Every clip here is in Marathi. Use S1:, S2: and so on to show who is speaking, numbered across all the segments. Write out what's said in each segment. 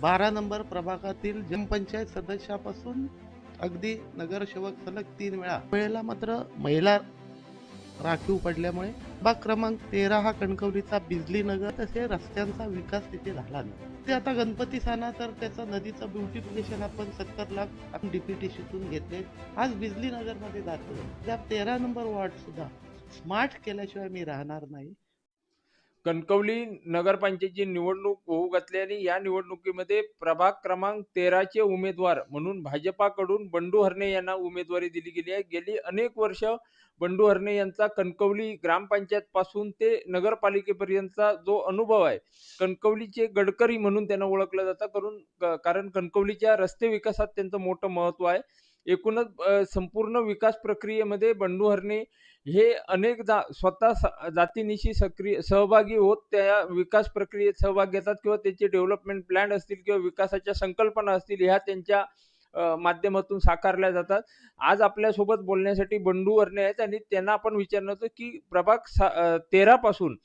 S1: बारा नंबर प्रभागातील जनपंचायत सदस्यापासून अगदी नगरसेवक सलग तीन वेळा. वेळेला मात्र महिला राखीव पडल्यामुळे बाग क्रमांक तेरा हा कणकवलीचा बिजली नगर तसे रस्त्यांचा विकास तिथे झाला नाही. ते आता गणपती साना तर त्याचं नदीचं ब्युटिफिकेशन आपण सत्तर लाख आपण डीपीटीसीतून घेतले. आज बिजली नगरमध्ये जातो त्या तेरा नंबर वॉर्ड सुद्धा स्मार्ट केल्याशिवाय मी राहणार नाही.
S2: कणकवली नगरपंचायतची निवडणूक होऊ घातली आणि या निवडणुकीमध्ये प्रभाग क्रमांक तेराचे उमेदवार म्हणून भाजपाकडून बंडू हरणे यांना उमेदवारी दिली गेली आहे. गेली अनेक वर्ष बंडू हरणे यांचा कणकवली ग्रामपंचायत पासून ते नगरपालिकेपर्यंतचा जो अनुभव आहे कणकवलीचे गडकरी म्हणून त्यांना ओळखलं जातं. करून क- कारण कणकवलीच्या रस्ते विकासात त्यांचं मोठं महत्त्व आहे. एकूणच संपूर्ण विकास प्रक्रियेमध्ये बंडू हरणे हे अनेक जा स्वतः स- जातीनिशी सक्रिय सहभागी होत त्या विकास प्रक्रियेत सहभाग घेतात किंवा त्याचे डेव्हलपमेंट प्लॅन असतील किंवा विकासाच्या संकल्पना असतील ह्या त्यांच्या माध्यमातून साकारल्या जातात. आज आपल्यासोबत बोलण्यासाठी बंडू वर्णे आहेत आणि त्यांना आपण विचारणार होतो की प्रभाग सा तेरापासून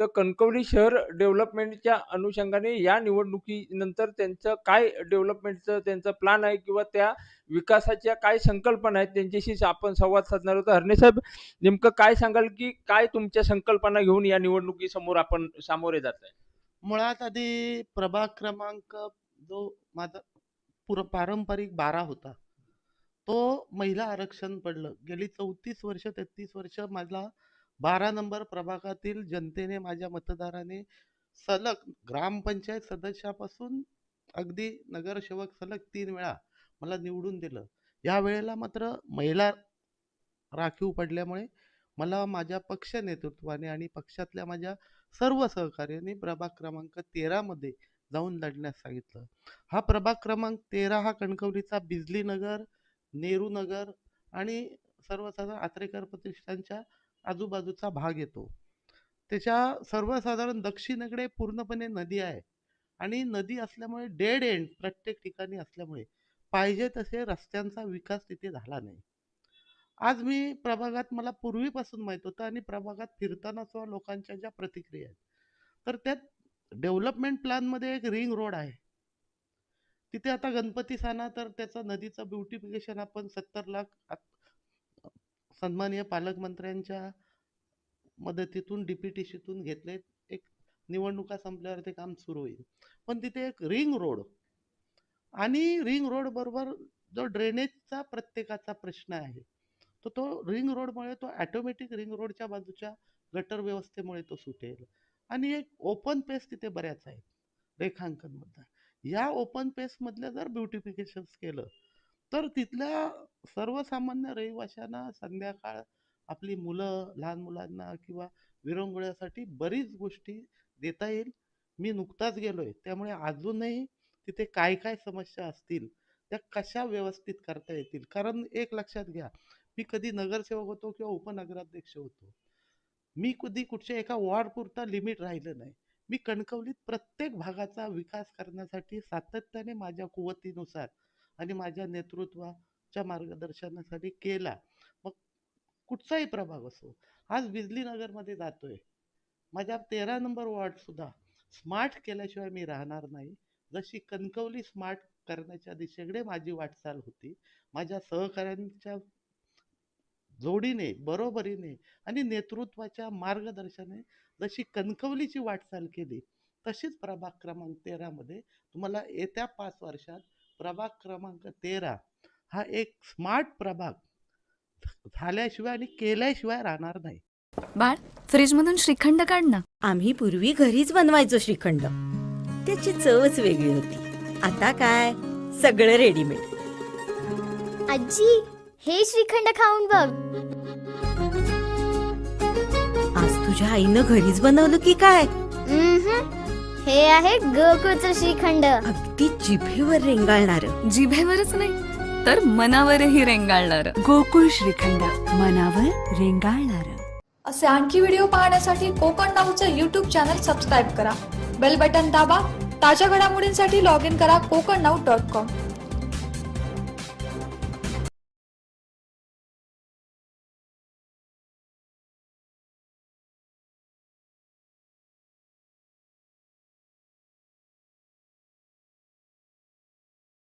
S2: तर कणकवली शहर डेव्हलपमेंटच्या अनुषंगाने या निवडणुकीनंतर त्यांचं काय डेव्हलपमेंटचं त्यांचं प्लॅन आहे किंवा त्या विकासाच्या काय संकल्पना आहेत त्यांच्याशीच आपण संवाद साधणार होतो हरणे साहेब नेमकं काय सांगाल की काय तुमच्या संकल्पना घेऊन या निवडणुकीसमोर आपण सामोरे जात आहे?
S1: मुळात आधी प्रभाग क्रमांक जो माझा पुर पारंपरिक बारा होता तो महिला आरक्षण पडलं. गेली चौतीस वर्ष तेहतीस वर्ष माझा बारा नंबर प्रभागातील जनतेने माझ्या मतदाराने सलग ग्रामपंचायत सदस्यापासून अगदी नगरसेवक सलग तीन वेळा मला निवडून दिलं. या वेळेला मात्र महिला राखीव पडल्यामुळे मला माझ्या पक्ष नेतृत्वाने आणि पक्षातल्या माझ्या सर्व सहकार्याने प्रभाग क्रमांक तेरामध्ये जाऊन लढण्यास सांगितलं. हा प्रभाग क्रमांक तेरा हा कणकवलीचा बिजली नगर नेहरू नगर आणि सर्वसाधारण आत्रेकर प्रतिष्ठानच्या आजूबाजूचा भाग येतो. त्याच्या सर्वसाधारण दक्षिणेकडे पूर्णपणे नदी आहे. आणि नदी असल्यामुळे डेड एंड प्रत्येक ठिकाणी असल्यामुळे पाहिजे तसे रस्त्यांचा विकास तिथे झाला नाही. आज मी प्रभागात मला पूर्वीपासून माहीत होतं आणि प्रभागात फिरताना सुद्धा लोकांच्या ज्या प्रतिक्रिया आहेत तर त्यात डेव्हलपमेंट प्लॅनमध्ये एक रिंग रोड आहे. तिथे आता गणपती साना तर त्याचं नदीचं ब्युटिफिकेशन आपण सत्तर लाख आत- सन्माननीय पालकमंत्र्यांच्या मदतीतून डी पी टीशीतून घेतले. एक निवडणुका संपल्यावर ते काम सुरू होईल. पण तिथे एक रिंग रोड आणि रिंग रोड बरोबर जो ड्रेनेजचा प्रत्येकाचा प्रश्न आहे तर तो रिंग रोडमुळे तो ॲटोमॅटिक रिंग रोडच्या बाजूच्या गटर व्यवस्थेमुळे तो सुटेल. आणि एक ओपन पेस तिथे बऱ्याच आहेत रेखांकनमधला या ओपन पेसमधलं जर ब्युटिफिकेशन्स केलं तर तिथल्या सर्वसामान्य रहिवाशांना संध्याकाळ आपली मुलं लहान मुलांना किंवा विरंगुळ्यासाठी बरीच गोष्टी देता येईल. मी नुकताच गेलोय. त्यामुळे अजूनही तिथे काय काय समस्या असतील त्या कशा व्यवस्थित करता येतील? कारण एक लक्षात घ्या मी कधी नगरसेवक होतो किंवा उपनगराध्यक्ष होतो. मी कधी कुठच्या एका वॉर्ड पुरता लिमिट राहिलं नाही. मी कणकवलीत प्रत्येक भागाचा विकास करण्यासाठी सातत्याने माझ्या कुवतीनुसार आणि माझ्या नेतृत्वाच्या मार्गदर्शनासाठी केला. मग कुठचाही प्रभाग असो आज बिजलीनगरमध्ये जातोय. माझ्या तेरा नंबर वॉर्डसुद्धा स्मार्ट केल्याशिवाय मी राहणार नाही. जशी कणकवली स्मार्ट करण्याच्या दिशेकडे माझी वाटचाल होती माझ्या सहकाऱ्यांच्या जोडीने बरोबरीने आणि नेतृत्वाच्या मार्गदर्शने जशी कणकवलीची वाटचाल केली तशीच प्रभाग क्रमांक तेरामध्ये तुम्हाला येत्या पाच वर्षात प्रभाग क्रमांक तेरा हा एक स्मार्ट प्रभाग झाल्याशिवाय आणि केल्याशिवाय राहणार नाही.
S3: बाळ फ्रीजमधून श्रीखंड काढ ना.
S4: आम्ही पूर्वी घरीच बनवायचो श्रीखंड. त्याची चवच वेगळी होती. आता काय? सगळं रेडीमेड
S5: आजी हे श्रीखंड खाऊन बघ.
S4: आज तुझ्या आईनं घरीच बनवलं की काय.
S5: हे आहे गोकुळचं श्रीखंड.
S4: अगदी जिभेवर रेंगाळणार.
S3: जिभेवरच नाही तर मनावरही रेंगाळणार. गोकुळ श्रीखंड मनावर रेंगाळणार.
S6: असे आणखी व्हिडिओ पाहण्यासाठी कोकण नाऊचं यूट्यूब चॅनल सबस्क्राईब करा. बेल बटन दाबा ताज्या घडामोडींसाठी लॉग इन करा कोकण नाऊ डॉट कॉम